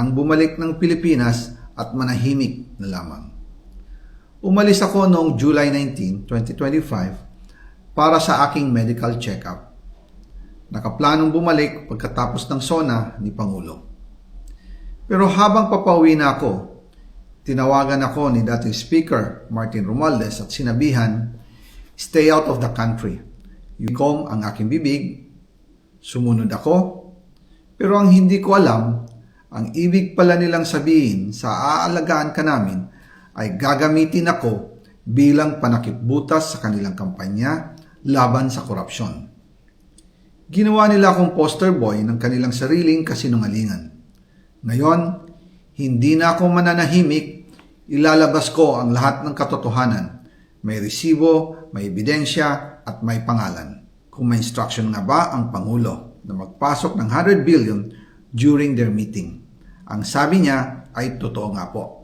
ang bumalik ng Pilipinas at manahimik na lamang. Umalis ako noong July 19, 2025 para sa aking medical check-up. Nakaplanong bumalik pagkatapos ng SONA ni Pangulo. Pero habang papauwi na ako, tinawagan ako ni dating Speaker Martin Romualdez at sinabihan, stay out of the country. Yukom ang aking bibig, sumunod ako, pero ang hindi ko alam, ang ibig pala nilang sabihin sa aalagaan ka namin ay gagamitin ako bilang panakipbutas sa kanilang kampanya laban sa korupsyon. Ginawa nila akong poster boy ng kanilang sariling kasinungalingan. Ngayon, hindi na ako mananahimik, ilalabas ko ang lahat ng katotohanan. May resibo, may ebidensya, at may pangalan. Kung may instruction nga ba ang Pangulo na magpasok ng 100 billion during their meeting. Ang sabi niya ay totoo nga po.